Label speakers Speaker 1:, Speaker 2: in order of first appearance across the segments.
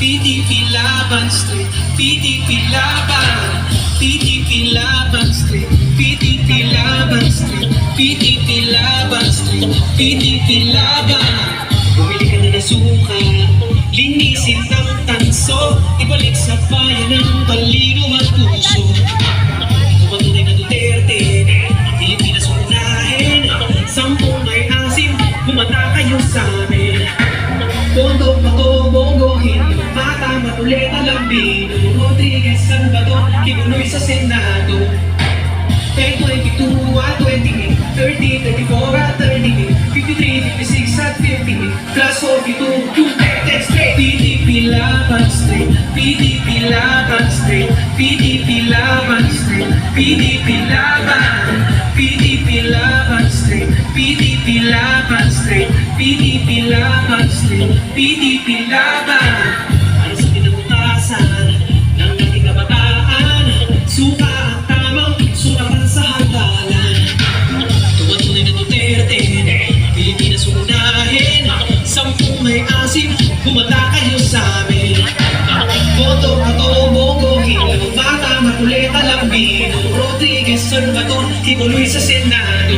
Speaker 1: PDP Laban Street, PDP Laban, PDP Laban Street, PDP Laban Street, PDP Laban Street, PDP Laban. Bumili ka na ng suka, linisin ng tanso, ibalik sa bayan ng talino at puso. Bata, Matuleta, Lambino, Rodriguez, Salvador, Kibuloy sa Senado. 10, 22 at 28, 30, 34 at 38, 53, 56 at 58, plus 42, 2, 10, straight. PDP Laban Street, PDP Laban Street, PDP Laban Street, PDP Laban, PDP Laban Street, PDP Laban Street, PDP Laban Street, PDP Laban. Lambino, Rodriguez, Salvador, Tibuloy sa Senado.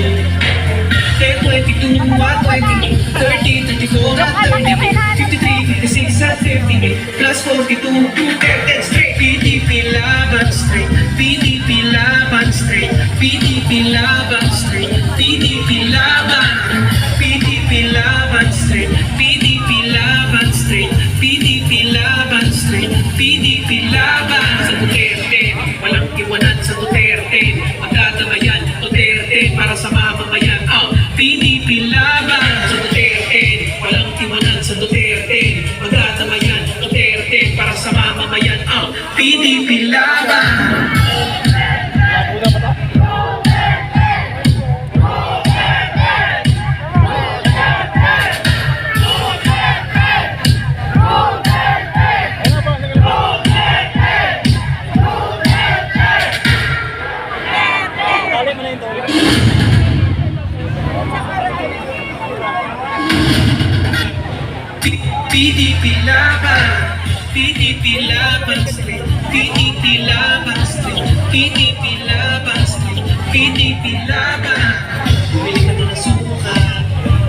Speaker 1: 10, 22 at 28, 30, 34 at 38, 53, 56 at 58, plus 42, 2, 10, straight. PDP Laban Street, PDP Laban Street, PDP Laban Street, PDP Laban, PDP Laban. Laban Street, PDP Laban. Bumili ka na ng suka,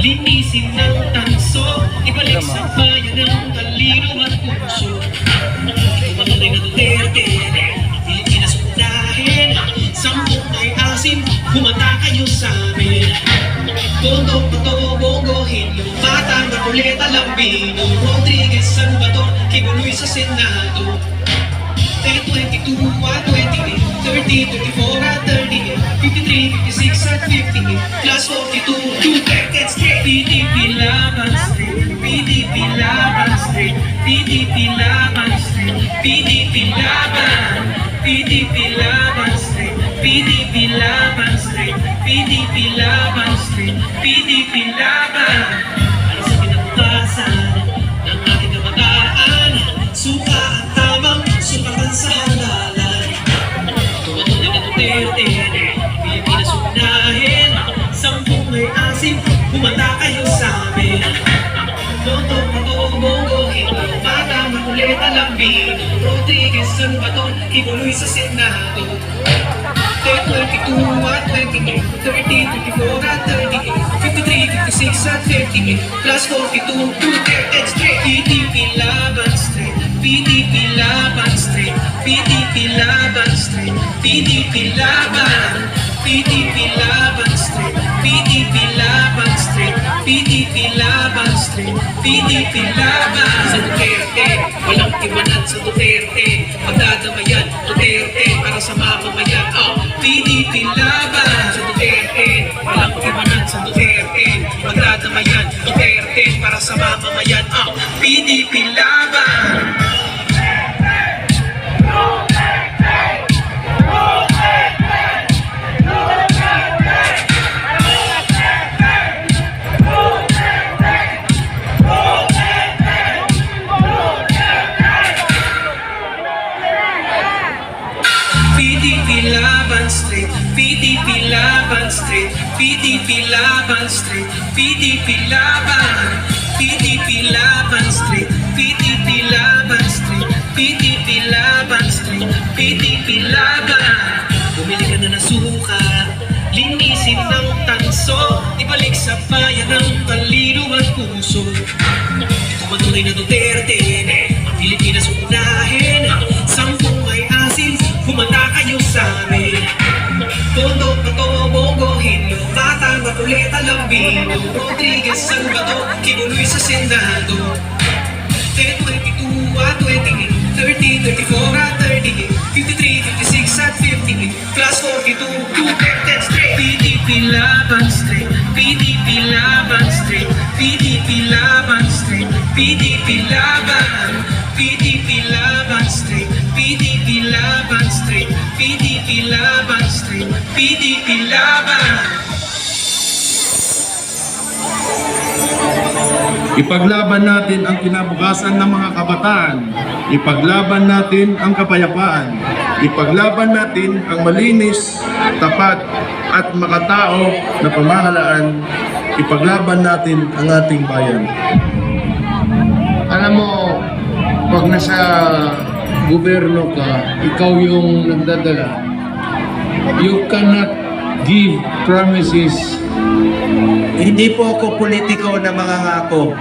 Speaker 1: linisin ng tanso, ibalik sa bayan ng talino at puso. Tumatunay na Duterte, Pilipinas unahin, sampung may asim, humanda kayo sa amin. Bondo, Pato, Bongo, Hilyo, Bata, Matuleta, Lambino, Rodriguez, Salvador, Kibuloy sa Senado. 10, 22 at 28, 30, 34 at 38, 53, 56 at 58, plus 42, 2, Lambino, Rodriguez, Salvador, Kibuloy sa Senado. 10, 22 at 28, 30, 34 at 38, 53, 56 at 58, plus 42, 2, 10, straight. PDP Laban Street, PDP Laban Street, PDP Laban Street, PDP Laban, PDP Laban Street, PDP Laban Street, PDP Laban Street, PDP Laban. Sa Duterte, walang iwanan sa Duterte, magdadamayan Duterte para sa mamamayan. Oh, PDP Laban sa Duterte, bayan ng talino at puso. Ito matunay na Duterte Ang Pilipinas unahin. Sampung may asin Humanda kayo sa amin. Tondo, Pato, Bongo, Hilyo Bata, Makuleta, Lambino Rodriguez, Salvador Kibuloy sa Senado. 10, 22 at 28 30, 24 at 38 53, 56 at 58 Plus 42, 2, 10 straight PDP laban laban
Speaker 2: Ipaglaban natin ang kinabukasan ng mga kabataan. Ipaglaban natin ang kapayapaan. Ipaglaban natin ang malinis, tapat, at makatao na pamahalaan. Ipaglaban natin ang ating bayan.
Speaker 3: alam mo, pag nasa gobyerno ka, ikaw yung nagdadala, you cannot give promises.
Speaker 4: Hindi po ako politiko na mga ngako.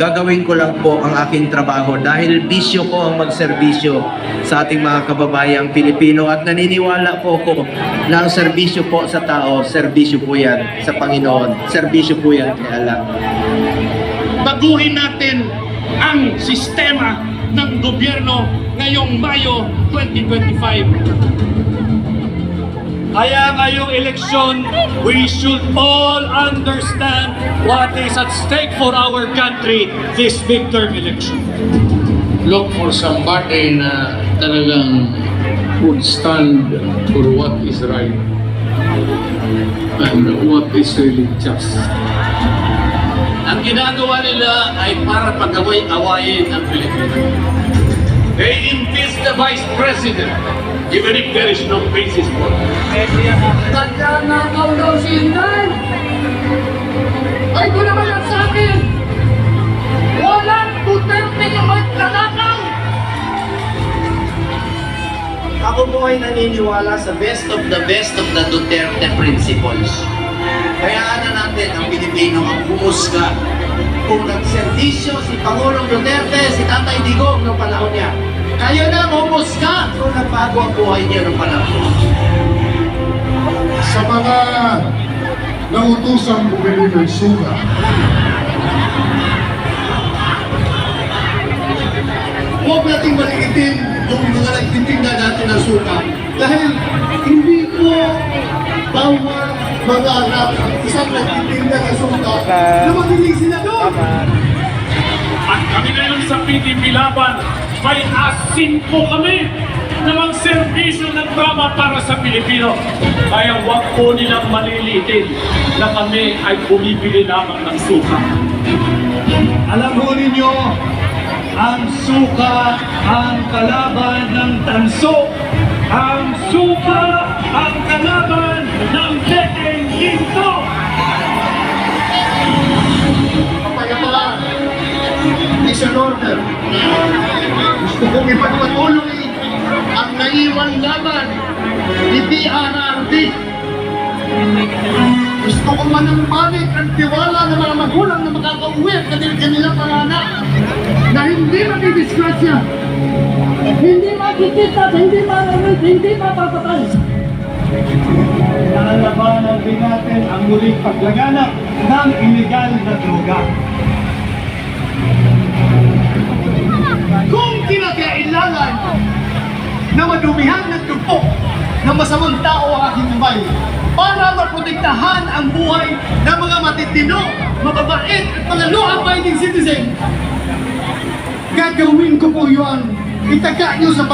Speaker 4: Gagawin ko lang po ang aking trabaho dahil bisyo ko ang magserbisyo sa ating mga kababayang Pilipino at naniniwala po ako na ang serbisyo po sa tao, serbisyo po yan sa Panginoon. Serbisyo po yan kay Allah.
Speaker 5: baguhin natin ang sistema ng gobyerno ngayong Mayo 2025. Kaya ngayong eleksyon, we should all understand what is at stake for our country this midterm election.
Speaker 3: Look for somebody na talagang would stand for what is right and what is really just.
Speaker 5: Ang ginagawa nila ay para pagaway-awayin ang Pilipinas. They impeach the Vice President even if there is no basis for it.
Speaker 6: Nagnanakaw daw si Inday! Ay, ko naman yan sa akin! Walang Duterte na magnanakaw!
Speaker 4: Ako po ay naniniwala sa best of the best of the Duterte principles. Kaya na natin ang Pilipino ang humusga kung nagservisyo si Pangulong Duterte, si Tatay Digong noong panahon niya. Kayo na ang humusga kung nagbago ang buhay niya noong panahon.
Speaker 7: sa mga nautusang bumili ng suka. Huwag nating maliitin yung mga nagtitinda natin ng suka dahil hindi po bawal mga anak isang nagtitinda ng suka na magaling sila doon.
Speaker 5: At kami ngayon sa PDP Laban, may asin po kami na magserbisyo ng drama para sa Pilipino. Kaya huwag po nilang malilitin na kami ay bumibili lamang ng suka.
Speaker 7: Alam ho ninyo, ang suka ang kalaban ng tanso.
Speaker 5: Ang suka ang kalaban ng Tekeng Ginto!
Speaker 7: Ipagpatuloy ang naiwan laban ni PRRD. Gusto kong manampalit ang tiwala ng mga magulang na makakauwi at kanil kanilang mga anak na hindi matidisgrasya.
Speaker 6: Hindi makikita, hindi maramit, hindi mapapatay.
Speaker 7: Lalabanan din natin ang muling paglaganap ng illegal na droga. Masamang tao ang aking buhay para maprotektahan ang buhay ng mga matitino, mababait at mga law-abiding citizen, gagawin ko po yun. Itaga nyo sa